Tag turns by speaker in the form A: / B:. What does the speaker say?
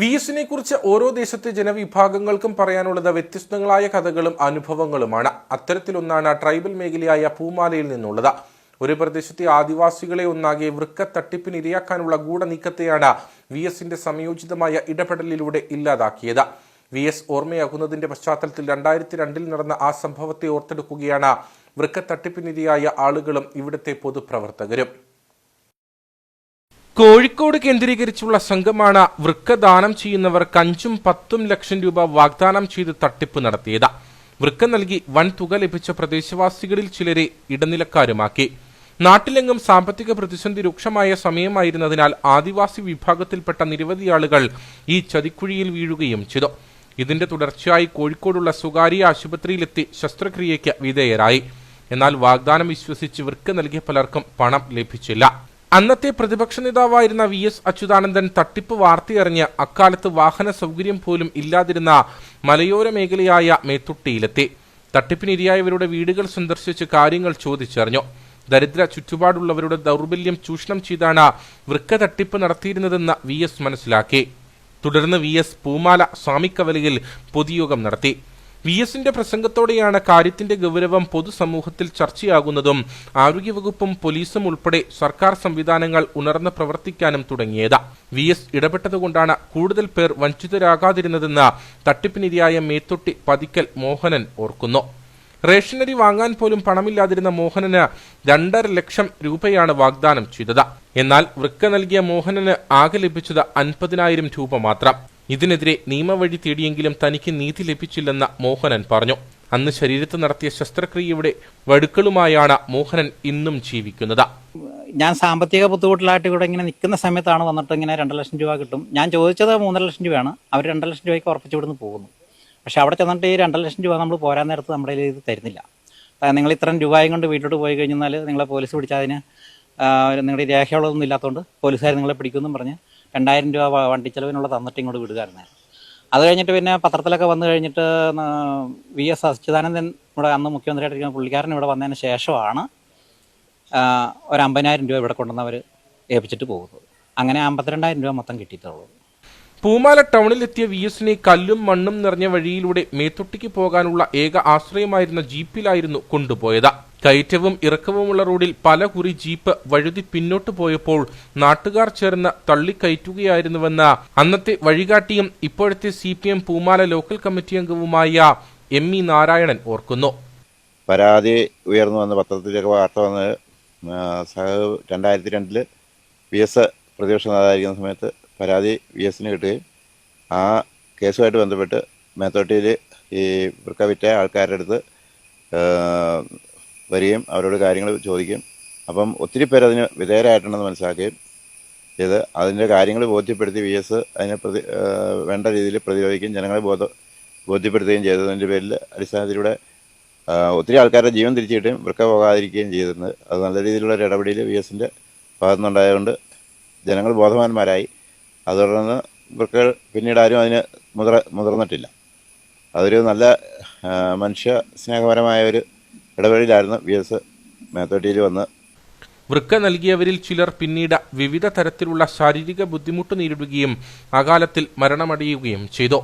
A: V എസിനെ കുറിച്ച് ഓരോ ദേശത്തെ ജനവിഭാഗങ്ങൾക്കും പറയാനുള്ളത് വ്യത്യസ്തങ്ങളായ കഥകളും അനുഭവങ്ങളുമാണ്. അത്തരത്തിലൊന്നാണ് ട്രൈബൽ മേഖലയായ പൂമാലയിൽ നിന്നുള്ളത്. ഒരു പ്രദേശത്തെ ആദിവാസികളെ ഒന്നാകെ വൃക്ക തട്ടിപ്പിന് ഇരയാക്കാനുള്ള ഗൂഢനീക്കത്തെയാണ് വി എസിന്റെ സംയോജിതമായ ഇടപെടലിലൂടെ ഇല്ലാതാക്കിയത്. വി എസ് ഓർമ്മയാകുന്നതിന്റെ പശ്ചാത്തലത്തിൽ രണ്ടായിരത്തി രണ്ടിൽ നടന്ന ആ സംഭവത്തെ ഓർത്തെടുക്കുകയാണ് വൃക്ക തട്ടിപ്പിനിരയായ ആളുകളും ഇവിടുത്തെ പൊതുപ്രവർത്തകരും. കോഴിക്കോട് കേന്ദ്രീകരിച്ചുള്ള സംഘമാണ് വൃക്ക ദാനം ചെയ്യുന്നവർക്ക് അഞ്ചും പത്തും ലക്ഷം രൂപ വാഗ്ദാനം ചെയ്ത് തട്ടിപ്പ് നടത്തിയത്. വൃക്ക നൽകി വൻ തുക ലഭിച്ച പ്രദേശവാസികളിൽ ചിലരെ ഇടനിലക്കാരുമാക്കി. നാട്ടിലെങ്ങും സാമ്പത്തിക പ്രതിസന്ധി രൂക്ഷമായ സമയമായിരുന്നതിനാൽ ആദിവാസി വിഭാഗത്തിൽപ്പെട്ട നിരവധി ആളുകൾ ഈ ചതിക്കുഴിയിൽ വീഴുകയും ചെയ്തു. ഇതിന്റെ തുടർച്ചയായി കോഴിക്കോടുള്ള സ്വകാര്യ ആശുപത്രിയിലെത്തി ശസ്ത്രക്രിയയ്ക്ക് വിധേയരായി. എന്നാൽ വാഗ്ദാനം വിശ്വസിച്ച് വൃക്ക നൽകിയ പലർക്കും പണം ലഭിച്ചില്ല. അന്നത്തെ പ്രതിപക്ഷ നേതാവായിരുന്ന വി എസ് അച്യുതാനന്ദൻ തട്ടിപ്പ് വാർത്തയറിഞ്ഞ് അക്കാലത്ത് വാഹന സൗകര്യം പോലും ഇല്ലാതിരുന്ന മലയോര മേഖലയായ മേത്തുട്ടിയിലെത്തി. തട്ടിപ്പിനിരയായവരുടെ വീടുകൾ സന്ദർശിച്ച് കാര്യങ്ങൾ ചോദിച്ചറിഞ്ഞു. ദരിദ്ര ചുറ്റുപാടുള്ളവരുടെ ദൗർബല്യം ചൂഷണം ചെയ്താണ് വൃക്ക തട്ടിപ്പ് നടത്തിയിരുന്നതെന്ന് വി മനസ്സിലാക്കി. തുടർന്ന് വി എസ് പൂമാല സ്വാമിക്കവലയിൽ പൊതുയോഗം നടത്തി. വി എസിന്റെ പ്രസംഗത്തോടെയാണ് കാര്യത്തിന്റെ ഗൗരവം പൊതുസമൂഹത്തിൽ ചർച്ചയാകുന്നതും ആരോഗ്യവകുപ്പും പോലീസും ഉൾപ്പെടെ സർക്കാർ സംവിധാനങ്ങൾ ഉണർന്ന് പ്രവർത്തിക്കാനും തുടങ്ങിയത്. വി എസ് ഇടപെട്ടതുകൊണ്ടാണ് കൂടുതൽ പേർ വഞ്ചിതരാകാതിരുന്നതെന്ന് തട്ടിപ്പിനിരയായ മേത്തൊട്ടി പതിക്കൽ മോഹനൻ ഓർക്കുന്നു. റേഷനറി വാങ്ങാൻ പോലും പണമില്ലാതിരുന്ന മോഹനന് രണ്ടര ലക്ഷം രൂപയാണ് വാഗ്ദാനം ചെയ്തത്. എന്നാൽ വൃക്ക നൽകിയ മോഹനന് ആകെ ലഭിച്ചത് അൻപതിനായിരം രൂപ മാത്രം. ഇതിനെതിരെ നിയമവഴി തേടിയെങ്കിലും തനിക്ക് നീതി ലഭിച്ചില്ലെന്ന് മോഹനൻ പറഞ്ഞു. അന്ന് ശരീരത്ത് നടത്തിയ ശസ്ത്രക്രിയയുടെ വടുക്കളുമായാണ് മോഹനൻ ഇന്നും ജീവിക്കുന്നത്.
B: ഞാൻ സാമ്പത്തിക ബുദ്ധിമുട്ടിലായിട്ട് ഇവിടെ ഇങ്ങനെ നിൽക്കുന്ന സമയത്താണ് വന്നിട്ട് ഇങ്ങനെ രണ്ട് ലക്ഷം രൂപ കിട്ടും. ഞാൻ ചോദിച്ചത് മൂന്നര ലക്ഷം രൂപയാണ്. അവർ രണ്ട് ലക്ഷം രൂപയ്ക്ക് ഉറപ്പിച്ചു ഇവിടുന്ന് പോകുന്നു. പക്ഷെ അവിടെ ചെന്നിട്ട് ഈ രണ്ട് ലക്ഷം രൂപ നമ്മൾ പോരാൻ നേരത്ത് നമ്മുടെ ഇത് തരുന്നില്ല. നിങ്ങൾ ഇത്രയും രൂപയും കൊണ്ട് വീട്ടിലോട്ട് പോയി കഴിഞ്ഞാൽ നിങ്ങളെ പോലീസ് ആ, നിങ്ങളുടെ രേഖയുള്ളതൊന്നും ഇല്ലാത്തതുകൊണ്ട് പോലീസുകാർ നിങ്ങളെ പിടിക്കുമെന്നും പറഞ്ഞ് രണ്ടായിരം രൂപ വണ്ടി ചെലവിനുള്ള തന്നിട്ട് ഇങ്ങോട്ട് വിടുകയായിരുന്നു. അത് കഴിഞ്ഞിട്ട് പിന്നെ പത്രത്തിലൊക്കെ വന്നു കഴിഞ്ഞിട്ട് വി എസ് അച്യുതാനന്ദൻ ഇവിടെ അന്ന് മുഖ്യമന്ത്രിയായിട്ടിരിക്കുന്ന പുള്ളിക്കാരൻ ഇവിടെ വന്നതിന് ശേഷമാണ് ഒരു അമ്പതിനായിരം രൂപ ഇവിടെ കൊണ്ടുവന്നവർ ഏൽപ്പിച്ചിട്ട് പോകുന്നത്. അങ്ങനെ അമ്പത്തിരണ്ടായിരം രൂപ മൊത്തം കിട്ടിയിട്ടുള്ളൂ.
A: പൂമാല ടൗണിലെത്തിയ വി എസിനെ കല്ലും മണ്ണും നിറഞ്ഞ വഴിയിലൂടെ മേത്തൊട്ടിക്ക് പോകാനുള്ള ഏക ആശ്രയമായിരുന്ന ജീപ്പിലായിരുന്നു കൊണ്ടുപോയത്. കയറ്റവും ഇറക്കവുമുള്ള റോഡിൽ പല കുറി ജീപ്പ് വഴുതി പിന്നോട്ട് പോയപ്പോൾ നാട്ടുകാർ ചേർന്ന് തള്ളിക്കയറ്റുകയായിരുന്നുവെന്ന് അന്നത്തെ വഴികാട്ടിയും ഇപ്പോഴത്തെ C P M Poomala local committee അംഗവുമായ എം ഇ നാരായണൻ ഓർക്കുന്നു.
C: പരാതി ഉയർന്നു വന്ന പത്രത്തിലൊക്കെ വാർത്ത വന്ന് രണ്ടായിരത്തി രണ്ടിൽ വി എസ് പ്രതിപക്ഷ നേതാവായിരിക്കുന്ന സമയത്ത് പരാതി വി എസിന് കിട്ടുകയും ആ കേസുമായിട്ട് ബന്ധപ്പെട്ട് മേത്തോട്ടിയിൽ ഈ വൃക്ക വിറ്റ ആൾക്കാരുടെ അടുത്ത് വരികയും അവരോട് കാര്യങ്ങൾ ചോദിക്കും അപ്പം ഒത്തിരി പേർ അതിന് വിധേയരായിട്ടുണ്ടെന്ന് മനസ്സിലാക്കുകയും ചെയ്ത് അതിന്റെ കാര്യങ്ങൾ ബോധ്യപ്പെടുത്തി വി എസ് അതിനെ പ്രതി വേണ്ട രീതിയിൽ പ്രതിരോധിക്കുകയും ജനങ്ങളെ ബോധ ബോധ്യപ്പെടുത്തുകയും ചെയ്തതിന്റെ പേരിൽ അടിസ്ഥാനത്തിലൂടെ ഒത്തിരി ആൾക്കാരുടെ ജീവൻ തിരിച്ചു കിട്ടുകയും വൃക്ക പോകാതിരിക്കുകയും ചെയ്തിരുന്നത്. അത് നല്ല രീതിയിലുള്ള ഒരു ഇടപെടിയിൽ വി എസിന്റെ ഭാഗത്തുനിന്നുണ്ടായതുകൊണ്ട് ജനങ്ങൾ ബോധവാന്മാരായി. അത് തുടർന്ന് വൃക്കകൾ പിന്നീട് ആരും അതിന് മുതിർ മുതിർന്നിട്ടില്ല. അതൊരു നല്ല മനുഷ്യ സ്നേഹപരമായ ഒരു ഇടപെടലായിരുന്നു വി എസ് മേത്തോട്ടിയിൽ വന്ന്.
A: വൃക്ക നൽകിയവരിൽ ചിലർ പിന്നീട് വിവിധ തരത്തിലുള്ള ശാരീരിക ബുദ്ധിമുട്ട് നേരിടുകയും അകാലത്തിൽ മരണമടയുകയും ചെയ്തു.